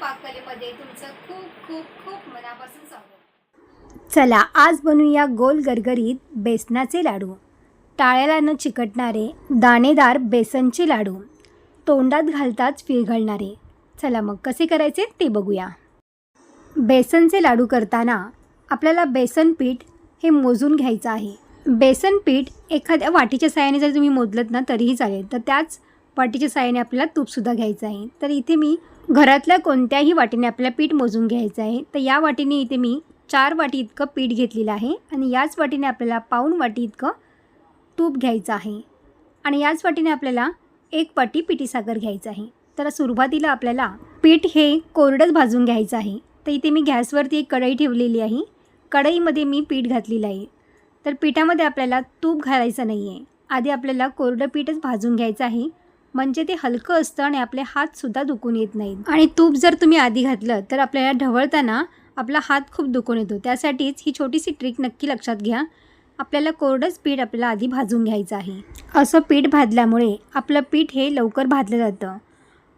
पाककलेमध्ये तुमचं खूप खूप खूप मनापासून स्वागत. चला आज बनवूया गोल गरगरीत बेसनाचे लाडू. टाळ्याला न चिकटणारे दाणेदार बेसनचे लाडू. तोंडात घालताच विरघळणारे चला मग कसे करायचे ते बघूया. बेसनचे लाडू करताना आपल्याला बेसन पीठ हे मोजून घ्यायचं आहे. बेसन पीठ एखाद्या वाटीच्या साहाय्याने जर तुम्ही मोजलत ना तरीही चालेल. तर त्याच वाटीच्या साहाय्याने आपल्याला तूपसुद्धा घ्यायचं आहे. तर इथे मी घरातल्या कोणत्याही वाटीने आपल्याला पीठ मोजून घ्यायचं आहे. तर या वाटीने इथे मी चार वाटी इतकं पीठ घेतलेलं आहे. आणि याच वाटीने आपल्याला पाऊण वाटी इतकं तूप घ्यायचं आहे. आणि याच वाटीने आपल्याला एक वाटी पिठी साखर घ्यायचं आहे. तर सुरुवातीला आपल्याला पीठ हे कोरडंच भाजून घ्यायचं आहे. तर इथे मी गॅसवरती एक कढई ठेवलेली आहे. कढईमध्ये मी पीठ घातलेलं आहे. तर पिठामध्ये आपल्याला तूप घालायचं नाही आहे आधी आपल्याला कोरडं पीठच भाजून घ्यायचं आहे. म्हणजे ते हलकं असतं आणि आपले हातसुद्धा दुखून येत नाहीत. आणि तूप जर तुम्ही आधी घातलं तर आपल्याला ढवळताना आपला हात खूप दुखून येतो. त्यासाठीच ही छोटीशी ट्रिक नक्की लक्षात घ्या. आपल्याला कोरडंच पीठ आपल्याला आधी भाजून घ्यायचं आहे. असं पीठ भाजल्यामुळे आपलं पीठ हे लवकर भाजलं जातं.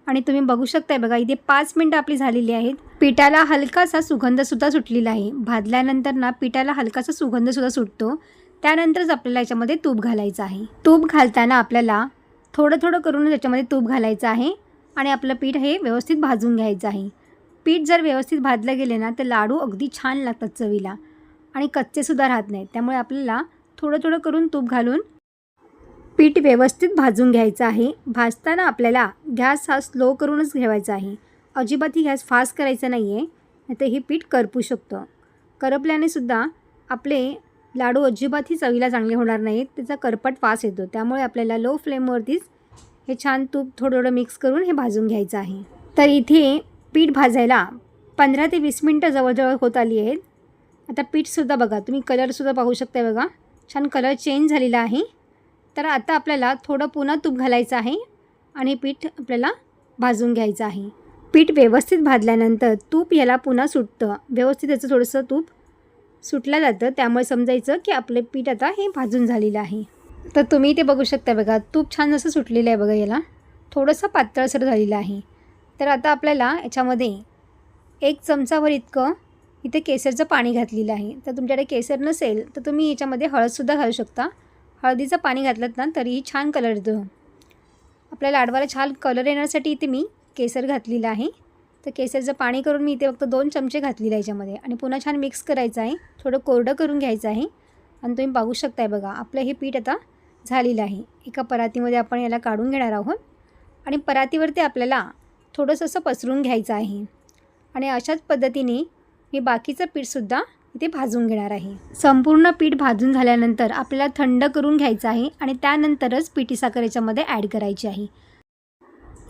आणि तुम्ही बघू शकताय बघा इथे पाच मिनटं आपली झालेली आहेत. पिठाला हलकासा सुगंधसुद्धा सुटलेला आहे. भाजल्यानंतर ना पिठाला हलकासा सुगंधसुद्धा सुटतो. त्यानंतरच आपल्याला याच्यामध्ये तूप घालायचं आहे. तूप घालताना आपल्याला थोडं थोडं करून त्याच्यामध्ये तूप घालायचं आहे आणि आपलं पीठ हे व्यवस्थित भाजून घ्यायचं आहे. पीठ जर व्यवस्थित भाजलं गेले ना तर लाडू अगदी छान लागतात चवीला आणि कच्चेसुद्धा राहत नाहीत. त्यामुळे आपल्याला थोडं थोडं करून तूप घालून पीठ व्यवस्थित भाजून घ्यायचं आहे. भाजताना आपल्याला गॅस हा स्लो करूनच ठेवायचा आहे. अजिबात ही गॅस फास्ट करायचा नाही आहे नाही हे पीठ करपू शकतं. करपल्याने सुद्धा आपले लाडू अजिबातही चवीला चांगले होणार नाहीत. त्याचा करपट वास येतो. त्यामुळे आपल्याला लो फ्लेमवरतीच हे छान तूप थोडं थोडं मिक्स करून हे भाजून घ्यायचं आहे. तर इथे पीठ भाजायला पंधरा ते वीस मिनटं जवळजवळ होत आली आहेत. आता पीठसुद्धा बघा तुम्ही कलरसुद्धा पाहू शकता बघा. छान कलर चेंज झालेला आहे. तर आता आपल्याला थोडं पुन्हा तूप घालायचं आहे आणि पीठ आपल्याला भाजून घ्यायचं आहे. पीठ व्यवस्थित भाजल्यानंतर तूप याला पुन्हा सुटतं. व्यवस्थित याचं थोडंसं तूप सुटलं जातं. त्यामुळे समजायचं की आपलं पीठ आता हे भाजून झालेलं आहे. तर तुम्ही ते बघू शकता बघा. तूप छान असं सुटलेलं आहे बघा याला. थोडंसं पातळसर झालेलं आहे. तर आता आपल्याला याच्यामध्ये एक चमचाभर इतकं इथे केसरचं पाणी घातलेलं आहे. तर तुमच्याकडे केसर नसेल तर तुम्ही याच्यामध्ये हळदसुद्धा घालू शकता. हळदीचं पाणी घातलं ना तरीही छान कलर येतो. आपल्या लाडवाला छान कलर येण्यासाठी इथे मी केसर घातलेलं आहे. तर केसरचं पाणी करून मी इथे फक्त दोन चमचे घातलेले याच्यामध्ये. आणि पुन्हा छान मिक्स करायचं आहे. थोडं कोरडं करून घ्यायचं आहे. आणि तुम्ही बघू शकताय बघा आपलं हे पीठ आता झालेलं आहे. एका परातीमध्ये आपण याला काढून घेणार आहोत. आणि परातीवरती आपल्याला थोडंसं असं पसरून घ्यायचं आहे. आणि अशाच पद्धतीने मी बाकीचं पीठसुद्धा इथे भाजून घेणार आहे. संपूर्ण पीठ भाजून झाल्यानंतर आपल्याला थंड करून घ्यायचं आहे. आणि त्यानंतरच पिठी साखर याच्यामध्ये ॲड करायची आहे.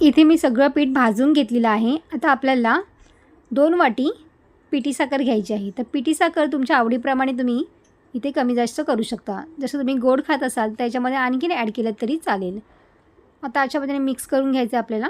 इथे मी सगळं पीठ भाजून घेतलेलं आहे. आता आपल्याला दोन वाटी पिठी साखर घ्यायची आहे. तर पिठी साखर तुमच्या आवडीप्रमाणे तुम्ही इथे कमी जास्त करू शकता. जसं तुम्ही गोड खात असाल त्याच्यामध्ये आणखीन ॲड केलं तरी चालेल. आता अशा पद्धतीने मिक्स करून घ्यायचं आहे आपल्याला.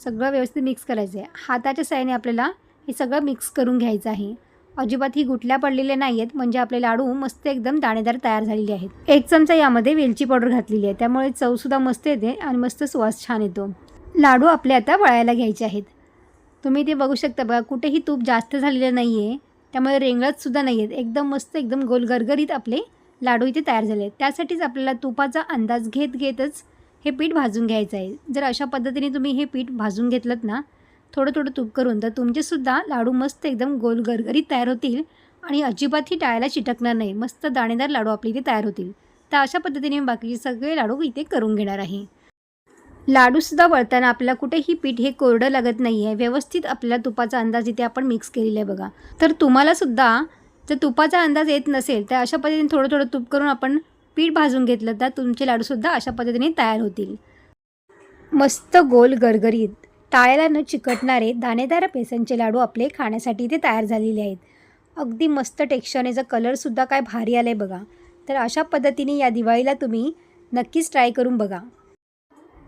सगळं व्यवस्थित मिक्स करायचं आहे. हाताच्या साह्याने आपल्याला हे सगळं मिक्स करून घ्यायचं आहे. अजिबात ही गुटल्या पडलेल्या नाही आहेत म्हणजे आपले लाडू मस्त एकदम दाणेदार तयार झालेले आहेत. एक चमचा यामध्ये वेलची पावडर घातलेली आहे. त्यामुळे चवसुद्धा मस्त येते आणि मस्त सुवास छान येतो. लाडू आपले आता वळायला घ्यायचे आहेत. तुम्ही ते बघू शकता बघा कुठेही तूप जास्त झालेलं नाही आहे त्यामुळे रेंगळतसुद्धा नाही आहेत एकदम मस्त एकदम गोल गरगरीत आपले लाडू इथे तयार झाले आहेत त्यासाठीच आपल्याला तुपाचा अंदाज घेत घेतच हे पीठ भाजून घ्यायचं आहे. जर अशा पद्धतीने तुम्ही हे पीठ भाजून घेतलं ना थोडं थोडं तूप करून तर तुमचेसुद्धा लाडू मस्त एकदम गोल गरगरीत तयार होतील आणि अजिबातही टाळायला चिटकणार नाही. मस्त दाणेदार लाडू आपले इथे तयार होतील. तर अशा पद्धतीने मी बाकीचे सगळे लाडू इथे करून घेणार आहे. लाडूसुद्धा वळताना आपल्याला कुठेही पीठ हे कोरडं लागत नाही आहे व्यवस्थित आपल्याला तुपाचा अंदाज इथे आपण मिक्स केलेला आहे बघा. तर तुम्हालासुद्धा जर तुपाचा अंदाज येत नसेल तर अशा पद्धतीने थोडं थोडं तूप करून आपण पीठ भाजून घेतलं तर तुमचे लाडूसुद्धा अशा पद्धतीने तयार होतील. मस्त गोल गरगरीत टाळ्याला न चिकटणारे दाणेदार बेसनचे लाडू आपले खाण्यासाठी इथे तयार झालेले आहेत. अगदी मस्त टेक्स्चरने जर कलरसुद्धा काय भारी आला आहे बघा. तर अशा पद्धतीने या दिवाळीला तुम्ही नक्कीच ट्राय करून बघा.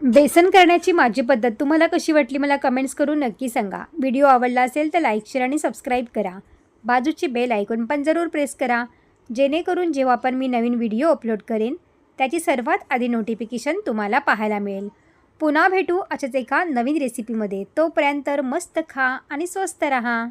बेसन करण्याची माझी पद्धत तुम्हाला कशी वाटली मला कमेंट्स करून नक्की सांगा. व्हिडिओ आवडला असेल तर लाईक शेअर आणि सबस्क्राईब करा. बाजूची बेल ऐकून पण जरूर प्रेस करा. जेणेकरून जेव्हा पण मी नवीन व्हिडिओ अपलोड करेन त्याची सर्वात आधी नोटिफिकेशन तुम्हाला पाहायला मिळेल. पुन्हा भेटू अशाच एका नवीन रेसिपीमध्ये तोपर्यंत मस्त खा आणि स्वस्त रहा.